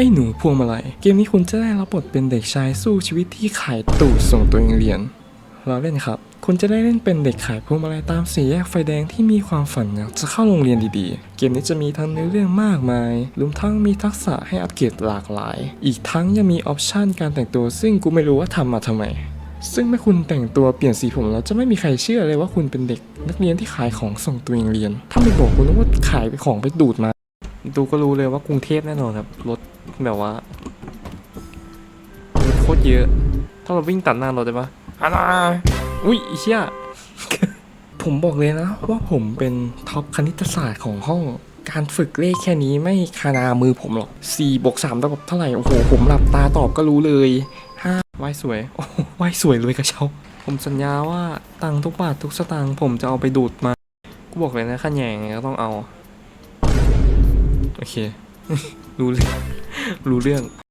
ไอ้หนูพวงมาลัยเกมนี้คุณจะได้รับบทเป็นเด็กชายสู้ชีวิตที่ขายตูดส่งตัวเองเรียน เราเล่นครับ คุณจะได้เล่นเป็นเด็กขายพวงมาลัยตามสี่แยกไฟแดงที่มีความฝันอยากจะเข้าโรงเรียนดีๆ เกมนี้จะมีทั้งเนื้อเรื่องมากมายรวมทั้งมีทักษะให้อัปเกรดหลากหลาย อีกทั้งยังมีออปชันการแต่งตัวซึ่งกูไม่รู้ว่าทำมาทำไม ซึ่งเมื่อคุณแต่งตัวเปลี่ยนสีผมแล้วจะไม่มีใครเชื่อเลยว่าคุณเป็นเด็ก นักเรียนที่ขายของส่งตัวเองเรียน ถ้าไม่บอกคุณว่าขายไปของไปดูดมา ดูก็รู้เลยว่ากรุงเทพแน่นอนครับรถ แบบว่ารถโคตรเยอะ ถ้าเราวิ่งตัดหน้ารถได้ปะอะไรอุ้ยไอ้เชี่ยผมบอกเลยนะ ว่าผมเป็นท็อปคณิตศาสตร์ของห้องการฝึกเลขแค่นี้ไม่คานามือผมหรอก4บวก3เท่ากับเท่าไหร่ โอ้โห ผมหลับตาตอบก็รู้เลย5วายสวย โอ้โหวายสวยเลยกระเช้า ผมสัญญาว่าตังค์ทุกบาททุกสตางค์ผมจะเอาไปดูดมา กูบอกเลยนะขันแยงไงก็ต้องเอา โอเค รู้เรื่อง 努力。